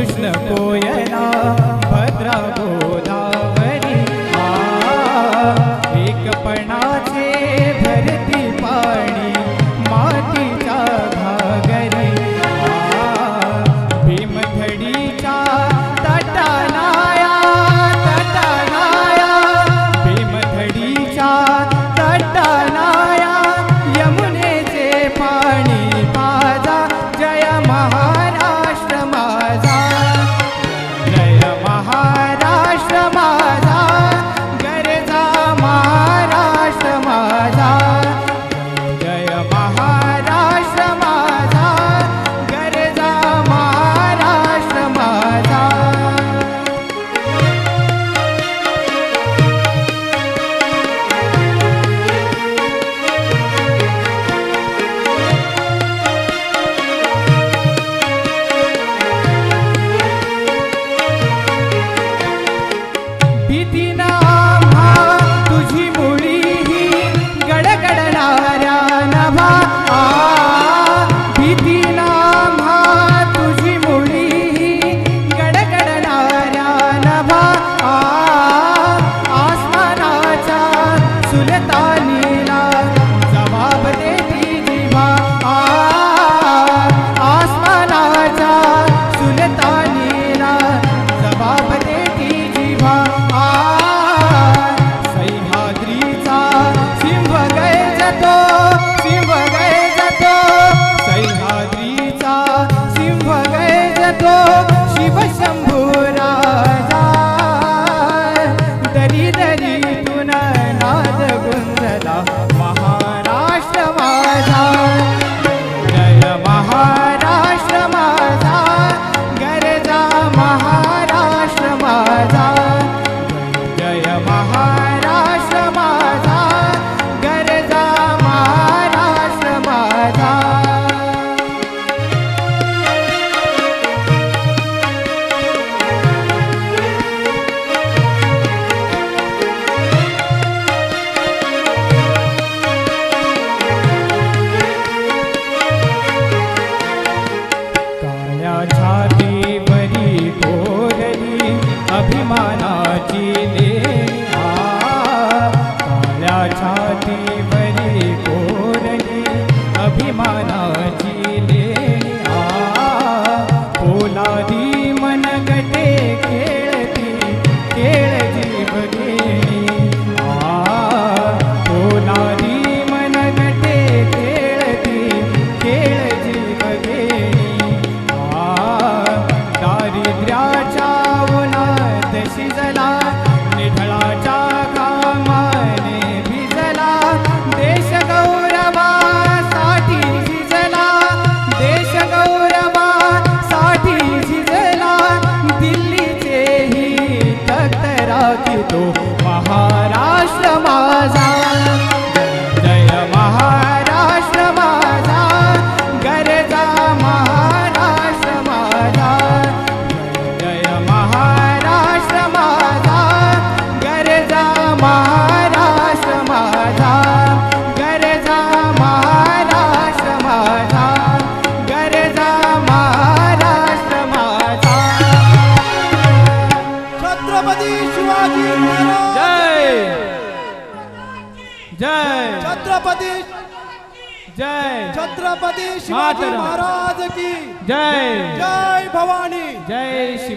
Krishna Poyan. Marathi तो महाराष्ट्र माझा. जय महाराष्ट्र माझा छत्रपति छत्रपती जय। छत्रपती शिवाजी महाराज की। जय। जय भवानी। जय शिवाजी।